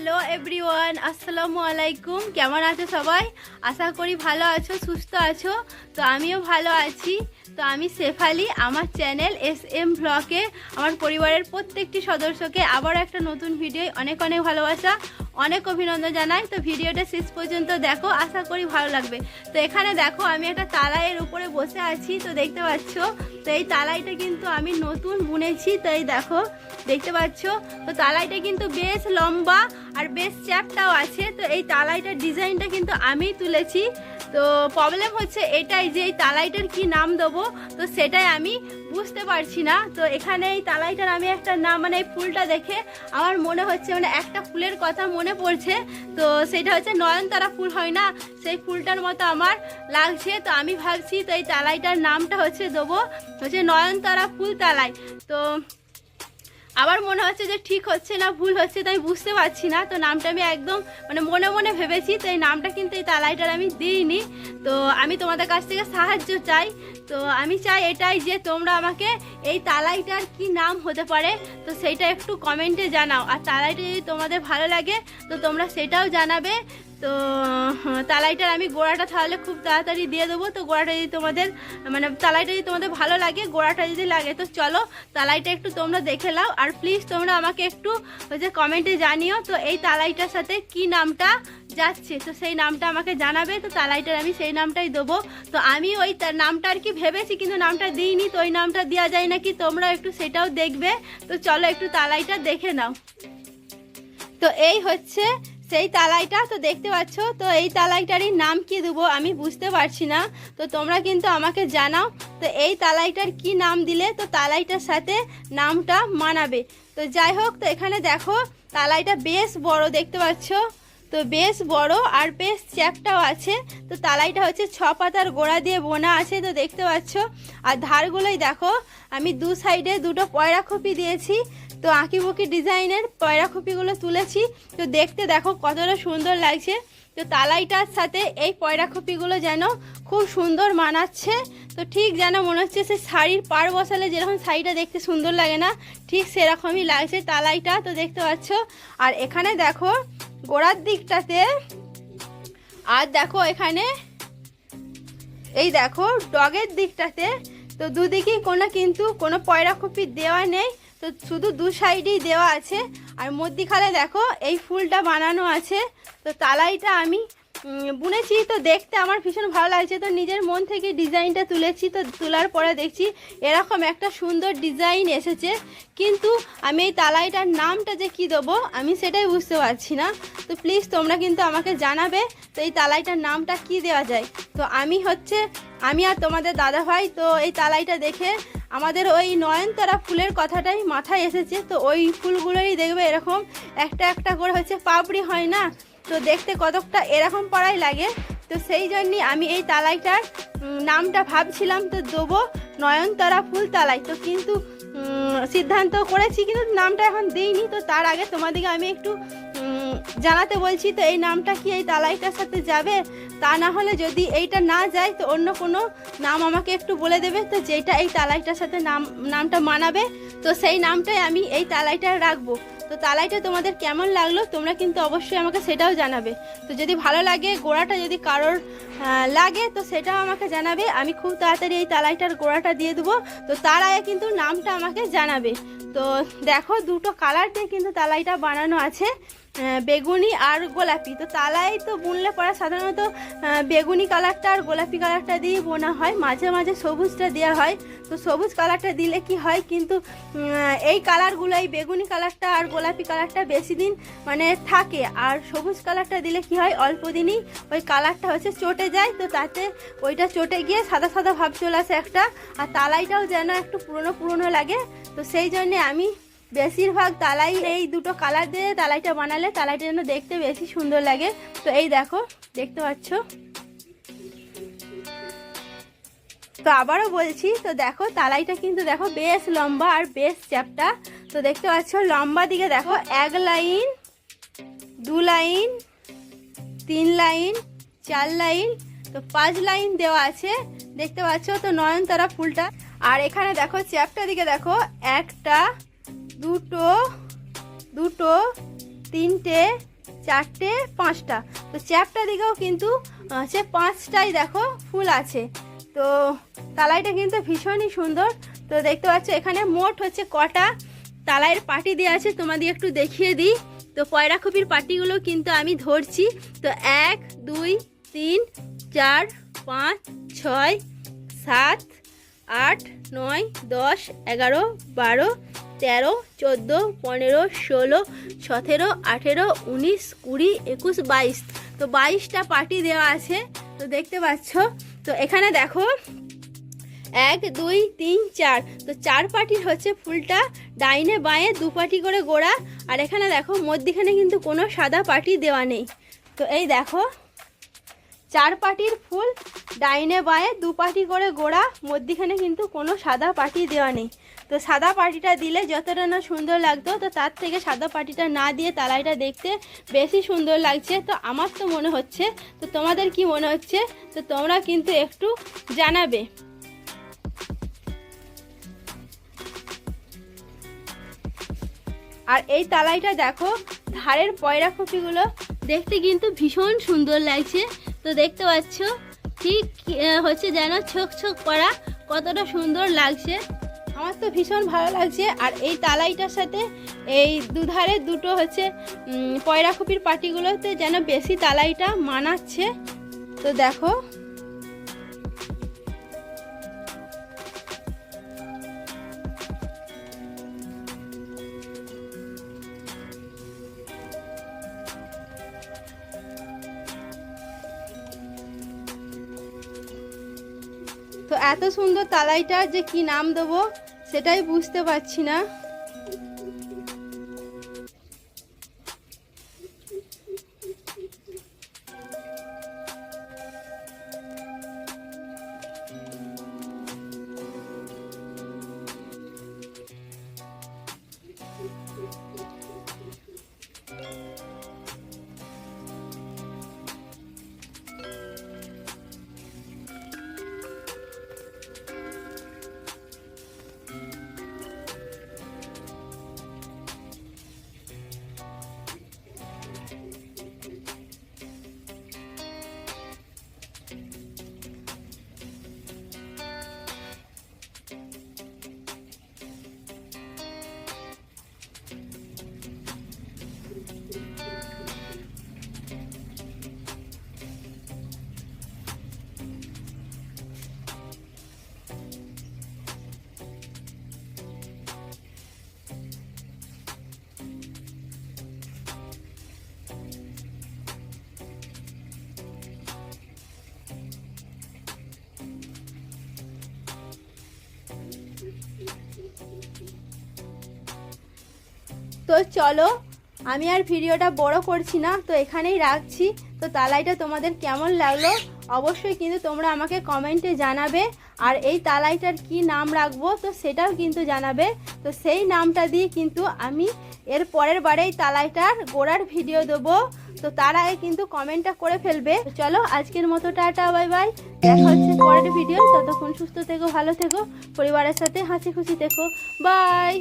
Hello everyone আসসালামু আলাইকুম কেমন আছো সবাই? আশা করি ভালো আছো, সুস্থ আছো। তো আমিও ভালো আছি। তো আমি শেফালি, আমার চ্যানেল এস এম ব্লকে আমার পরিবারের প্রত্যেকটি সদস্যকে আবার একটা নতুন ভিডিও অনেক অনেক ভালোবাসা। অনেক অভিনন্দন জানাই। তো ভিডিওটা শেষ পর্যন্ত দেখো, আশা করি ভালো লাগবে। তো এখানে দেখো, আমি একটা তালাইয়ের উপরে বসে আছি, তো দেখতে পাচ্ছ? তো এই তালাইটা কিন্তু আমি নতুন বুনেছি, তো এই দেখো, দেখতে পাচ্ছ? তো তালাইটা কিন্তু বেশ লম্বা আর বেশ চ্যাপটাও আছে। তো এই তালাইটার ডিজাইনটা কিন্তু আমি তুলেছি। তো প্রবলেম হচ্ছে এটাই যে এই তালাইটার কি নাম দেবো? তো সেটাই আমি বুঝতে পারছি না। তো এখানে এই তালাইটার আমি একটা নাম মানে এই ফুলটা দেখে আমার মনে হচ্ছে মানে একটা ফুলের কথা মনে পড়ছে। তো সেটা হচ্ছে নয়নতারা ফুল হয় না? সেই ফুলটার মতো আমার লাগছে। তো আমি ভাবছি তো এই তালাইটার নামটা হচ্ছে দেবো। হচ্ছে নয়নতারা ফুল তালাই। তো আবার মনে হচ্ছে যে ঠিক হচ্ছে না, ভুল হচ্ছে তাই বুঝতে পারছি না। তো নামটা আমি একদম মানে মনে মনে ভেবেছি, তো এই নামটা কিন্তু এই তালাইটার আমি দিইনি। তো আমি তোমাদের কাছ থেকে সাহায্য চাই। তো আমি চাই এটাই যে তোমরা আমাকে এই তালাইটার কি নাম হতে পারে, তো সেইটা একটু কমেন্টে জানাও। আর তালাইটা যদি তোমাদের ভালো লাগে, তো তোমরা সেটাও জানাবে। তো হ্যাঁ, তালাইটার আমি গোড়াটা তাহলে খুব তাড়াতাড়ি দিয়ে দেবো। তো গোড়াটা যদি তোমাদের মানে তালাইটা যদি তোমাদের ভালো লাগে গোড়াটা যদি লাগে তো চলো তালাইটা একটু তোমরা দেখে নাও। আর প্লিজ তোমরা আমাকে একটু ওই যে কমেন্টে জানিও তো এই তালাইটার সাথে কি নামটা যাচ্ছে। তো সেই নামটা আমাকে জানাবে তো তালাইটার আমি সেই নামটাই দেবো। তো আমি ওই নামটা আর কি ভেবেছি কিন্তু নামটা দিইনি তো ওই নামটা দেওয়া যায় নাকি তোমরা একটু সেটাও দেখবে। তো চলো একটু তালাইটা দেখে নাও। তো এই হচ্ছে সেই তালাইটা, তো দেখতে পাচ্ছ, তো এই তালাইটারই নাম কি দেবো আমি বুঝতে পারছি না। তো তোমরা কিন্তু আমাকে জানাও, তো এই তালাইটার কি নাম দিলে, তো তালাইটার সাথে নামটা মানাবে। তো যাই হোক, তো এখানে দেখো, তালাইটা বেশ বড়, দেখতে পাচ্ছ? তো বেশ বড় আর বেশ চ্যাপটাও আছে। তো তালাইটা হচ্ছে ছ পাতার গোড়া দিয়ে বোনা আছে, তো দেখতে পাচ্ছ? আর ধারগুলোই দেখো, আমি দু সাইডে দুটো পয়রা খপি দিয়েছি। তো আঁকিবুকি ডিজাইনের পয়রা খপিগুলো তুলেছি। তো দেখতে দেখো কতটা সুন্দর লাগছে। তো তালাইটার সাথে এই পয়রা খপিগুলো যেন খুব সুন্দর মানাচ্ছে। তো ঠিক যেন মনে হচ্ছে সে শাড়ির পার বসালে যেরকম শাড়িটা দেখতে সুন্দর লাগে না, ঠিক সেরকমই লাগছে তালাইটা, তো দেখতে পাচ্ছ। আর এখানে দেখো গোড়ার দিকটাতে, আর দেখো এখানে, এই দেখো ডগের দিকটাতে, তো দুদিকেই কোনো কিন্তু কোনো পয়রা কপি দেওয়া নেই। তো শুধু দু সাইডেই দেওয়া আছে। আর মধ্যিখানে দেখো, এই ফুলটা বানানো আছে। তো তালাইটা আমি বুনেছি, তো দেখতে আমার ভীষণ ভালো লাগছে। তো নিজের মন থেকে ডিজাইনটা তুলেছি, তো তোলার পরে দেখছি এরকম একটা সুন্দর ডিজাইন এসেছে। কিন্তু আমি এই তালাইটার নামটা যে কি দেবো, আমি সেটাই বুঝতে পারছি না। তো প্লিজ তোমরা কিন্তু আমাকে জানাবে, তো এই তালাইটার নামটা কি দেওয়া যায়। তো আমি হচ্ছে, আমি আর তোমাদের দাদা ভাই, তো এই তালাইটা দেখে আমাদের ওই নয়নতারা ফুলের কথাটাই মাথায় এসেছে। তো ওই ফুলগুলোই দেখবে এরকম একটা একটা করে হচ্ছে পাপড়ি হয় না? তো দেখতে কতকটা এরকম পড়াই লাগে। তো সেই জন্যই আমি এই তালাইটার নামটা ভাবছিলাম, তো দেবো নয়নতারা ফুল তালাই তো কিন্তু সিদ্ধান্ত করেছি, কিন্তু নামটা এখন দিইনি। তো তার আগে তোমাদেরকে আমি একটু জানাতে বলছি, তো এই নামটা কি এই তালাইটার সাথে যাবে? তা না হলে যদি এইটা না যায়, তো অন্য কোনো নাম আমাকে একটু বলে দেবে, তো যেটা এই তালাইটার সাথে নাম, নামটা মানাবে, তো সেই নামটাই আমি এই তালাইটা রাখব। তো তালাইটা তোমাদের কেমন লাগল, তোমরা কিন্তু অবশ্যই আমাকে সেটাও জানাবে। তো যদি ভালো লাগে, গোড়াটা যদি কারোর লাগে, তো সেটাও আমাকে জানাবে। আমি খুব তাড়াতাড়ি এই তালাইটার গোড়াটা দিয়ে দেবো, তো তার আগে কিন্তু নামটা আমাকে জানাবে। তো দেখো, দুটো কালার দিয়ে কিন্তু তালাইটা বানানো আছে। বেগুনি আর গোলাপি। তো তালাই তো বুনলে পরে সাধারণত বেগুনি কালারটা আর গোলাপি কালারটা দিয়ে বোনা হয়। মাঝে মাঝে সবুজটা দেওয়া হয়। তো সবুজ কালারটা দিলে কি হয় কিন্তু এই কালারগুলো, এই বেগুনি কালারটা আর গোলাপি কালারটা বেশি দিন মানে থাকে। আর সবুজ কালারটা দিলে কি হয়, অল্প দিনই ওই কালারটা হচ্ছে চটে যায়। তো তাতে ওইটা চটে গিয়ে সাদা সাদা ভাব চলে আসে একটা। আর তালাইটাও যেন একটু পুরনো পুরনো লাগে। তো সেই জন্যে আমি বেশিরভাগ তালাই এই দুটো কালার দিয়ে তালাইটা বানালে তালাইটা যেন দেখতে বেশি সুন্দর লাগে। তো এই দেখো, দেখতে পাচ্ছ? তো আবারও বলছি, তো দেখো তালাইটা কিন্তু দেখো বেশ লম্বা আর বেশ চ্যাপটা। তো দেখতে পাচ্ছ, লম্বা দিকে দেখো এক লাইন, দু লাইন, তিন লাইন, চার লাইন, তো পাঁচ লাইন দেওয়া আছে। দেখতে পাচ্ছ তো নয়নতারা ফুলটা। আর এখানে দেখো চ্যাপটা দিকে দেখো একটা দুটো দুটো, তিনটে, চারটে, পাঁচটা। তো চ্যাপটা দিকেও কিন্তু সে পাঁচটাই দেখো ফুল আছে। তো তালাইটা কিন্তু ভীষণই সুন্দর। তো দেখতে পাচ্ছ, এখানে মোট হচ্ছে কটা তালাইয়ের পাটি দেওয়া আছে। তোমাদের একটু দেখিয়ে দিই। তো পয়রাখপির পাটিগুলো কিন্তু আমি ধরছি। তো এক, দুই, তিন, চার, পাঁচ, ছয়, সাত আট, নয়, দশ, এগারো, বারো, তেরো, চোদ্দ, পনেরো, ষোলো, সতেরো, আঠেরো, উনিশ, কুড়ি, একুশ, বাইশ। তো বাইশটা পার্টি দেওয়া আছে, তো দেখতে পাচ্ছ? তো এখানে দেখো, এক, দুই, তিন, চার। তো চার পাটির হচ্ছে ফুলটা ডাইনে বাঁয়ে দু পাটি করে গোড়া। আর এখানে দেখো, মধ্যিখানে কিন্তু কোনো সাদা পাটি দেওয়া নেই। তো এই দেখো চার পাটির ফুল, ডাইনে বাঁয়ে দু পাটি করে গোড়া, মধ্যিখানে কিন্তু কোনো সাদা পাটি দেওয়া নেই। তো সাদা পাটিটা দিলে যতটা না সুন্দর লাগতো, তো তার থেকে সাদা পাটিটা না দিয়ে তালাইটা দেখতে বেশি সুন্দর লাগছে। তো আমার তো মনে হচ্ছে, তো তোমাদের কি মনে হচ্ছে? তো তোমরা কিন্তু একটু জানাবে। আর এই তালাইটা দেখো, ধারের পয়রা কপিগুলো দেখতে কিন্তু ভীষণ সুন্দর লাগছে। তো দেখতে পাচ্ছ, ঠিক হচ্ছে যেন ছোক ছোক করা কতটা সুন্দর লাগছে। আমার তো ভীষণ ভালো লাগছে, আর এই তালাইটার সাথে এই দুধারে দুটো হচ্ছে পয়রাখুপির পাটিগুলোতে যেন বেশি তালাইটা মানাচ্ছে। তো দেখো তো এত সুন্দর তালাইটার যে কি নাম দেবো সেটাই বুঝতে পারছি না। তো চলো, আমি আর ভিডিওটা বড় করছি না, তো এখানেই রাখছি। তো তালাইটা তোমাদের কেমন লাগল? অবশ্যই কিন্তু তোমরা আমাকে কমেন্টে জানাবে, আর এই তালাইটার কি নাম রাখব, তো সেটাও কিন্তু জানাবে। তো সেই নামটা দিয়ে কিন্তু আমি এর পরের বারে এই তালাইটার গোড়ার ভিডিও দেবো, তো তার আগে কিন্তু কমেন্টটা করে ফেলবে। চলো, আজকের মতো টাটা, বাই বাই। দেখা হচ্ছে পরের ভিডিও। ততক্ষণ সুস্থ থেকো, ভালো থেকো, পরিবারের সাথে হাসি খুশি থেকো। বাই!